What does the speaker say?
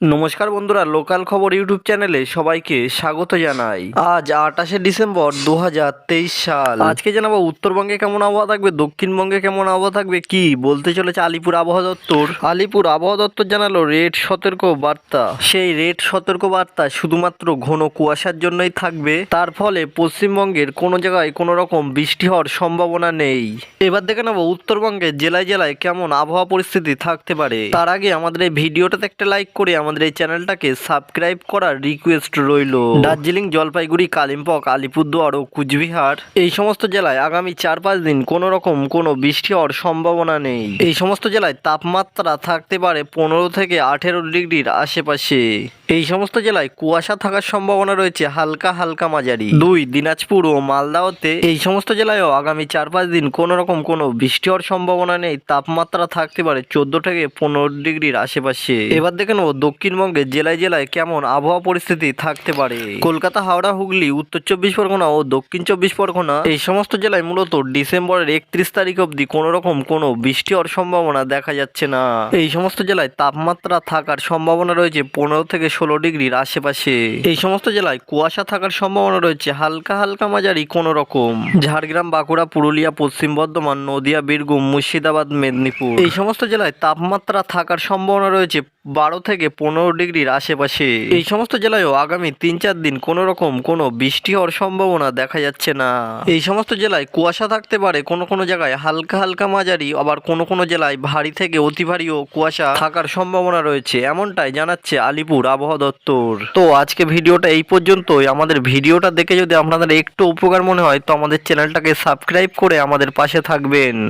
নমস্কার বন্ধুরা, লোকাল খবর ইউটিউব চ্যানেলে সবাইকে স্বাগত জানাই। আজ আঠাশে ডিসেম্বর দু হাজার তেইশ সাল। আজকে জানাব, উত্তরবঙ্গে কেমন আবহাওয়া থাকবে, দক্ষিণবঙ্গে কেমন আবহাওয়া থাকবে, কি বলতে চলেছে আলিপুর আবহাওয়া দপ্তর? আলিপুর আবহাওয়া দপ্তর জানালো, রেড সতর্ক বার্তা। সেই রেড সতর্ক বার্তা শুধুমাত্র ঘন কুয়াশার জন্যই থাকবে, তার ফলে পশ্চিমবঙ্গের কোনো জায়গায় কোনো রকম বৃষ্টি হওয়ার সম্ভাবনা নেই। এবার দেখে নেব, উত্তরবঙ্গের জেলায় জেলায় কেমন আবহাওয়া পরিস্থিতি থাকতে পারে। তার আগে আমাদের এই ভিডিওটাতে একটা লাইক করে আমাদের এই চ্যানেলটাকে সাবস্ক্রাইব করার রিকোয়েস্ট রইল। দার্জিলিং, জলপাইগুড়ি কালিম্পক আলিপুরদুয়ার ও কুচবিহার। এই সমস্ত জেলায় আগামী চার পাঁচ দিন কোনো রকম কোনো বৃষ্টি হওয়ার সম্ভাবনা নেই। এই সমস্ত জেলায় তাপমাত্রা থাকতে পারে পনেরো থেকে আঠেরো ডিগ্রির আশেপাশে। এই সমস্ত জেলায় কুয়াশা থাকার সম্ভাবনা রয়েছে হালকা হালকা মাঝারি। দুই, দিনাজপুর ও মালদাওতে এই সমস্ত জেলায়ও আগামী চার পাঁচ দিন কোনো রকম কোনো বৃষ্টি হওয়ার সম্ভাবনা নেই। তাপমাত্রা থাকতে পারে চোদ্দ থেকে পনেরো ডিগ্রির আশেপাশে। এবার দেখে নেব দক্ষিণবঙ্গে জেলায় জেলায় কেমন আবহাওয়া পরিস্থিতি থাকতে পারে। কলকাতা, হাওড়া, হুগলি, উত্তর চব্বিশ পরগনা ও দক্ষিণ চব্বিশ পরগনা এই সমস্ত জেলায় মূলত ডিসেম্বরের একত্রিশ তারিখ অবধি কোনো রকম কোনো বৃষ্টি হওয়ার সম্ভাবনা দেখা যাচ্ছে না। এই সমস্ত জেলায় তাপমাত্রা থাকার সম্ভাবনা রয়েছে পনেরো থেকে ষোলো ডিগ্রির আশেপাশে। এই সমস্ত জেলায় কুয়াশা থাকার সম্ভাবনা রয়েছে। হালকা হালকা মাঝারি কোনো রকম ঝাড়গ্রাম, বাঁকুড়া, পুরুলিয়া, পশ্চিম বর্ধমান, নদিয়া, বীরভূম, মুর্শিদাবাদ, মেদিনীপুর। এই সমস্ত জেলায় তাপমাত্রা থাকার সম্ভাবনা রয়েছে বারো থেকে পনেরো ডিগ্রির আশেপাশে। এই সমস্ত জেলায়ও আগামী তিন চার দিন কোনো রকম কোনো বৃষ্টি হওয়ার সম্ভাবনা দেখা যাচ্ছে না। এই সমস্ত জেলায় কুয়াশা থাকতে পারে কোনো কোনো জায়গায় হালকা হালকা মাঝারি, আবার কোনো কোনো জেলায় ভারী থেকে অতি ভারী ও কুয়াশা থাকার সম্ভাবনা রয়েছে। এমনটাই জানাচ্ছে আলিপুর আবহাওয়া দপ্তর। তো আজকে ভিডিওটা এই পর্যন্তই। আমাদের ভিডিওটা দেখে যদি আপনাদের একটু উপকার মনে হয়, তো আমাদের চ্যানেলটাকে সাবস্ক্রাইব করে আমাদের পাশে থাকবেন।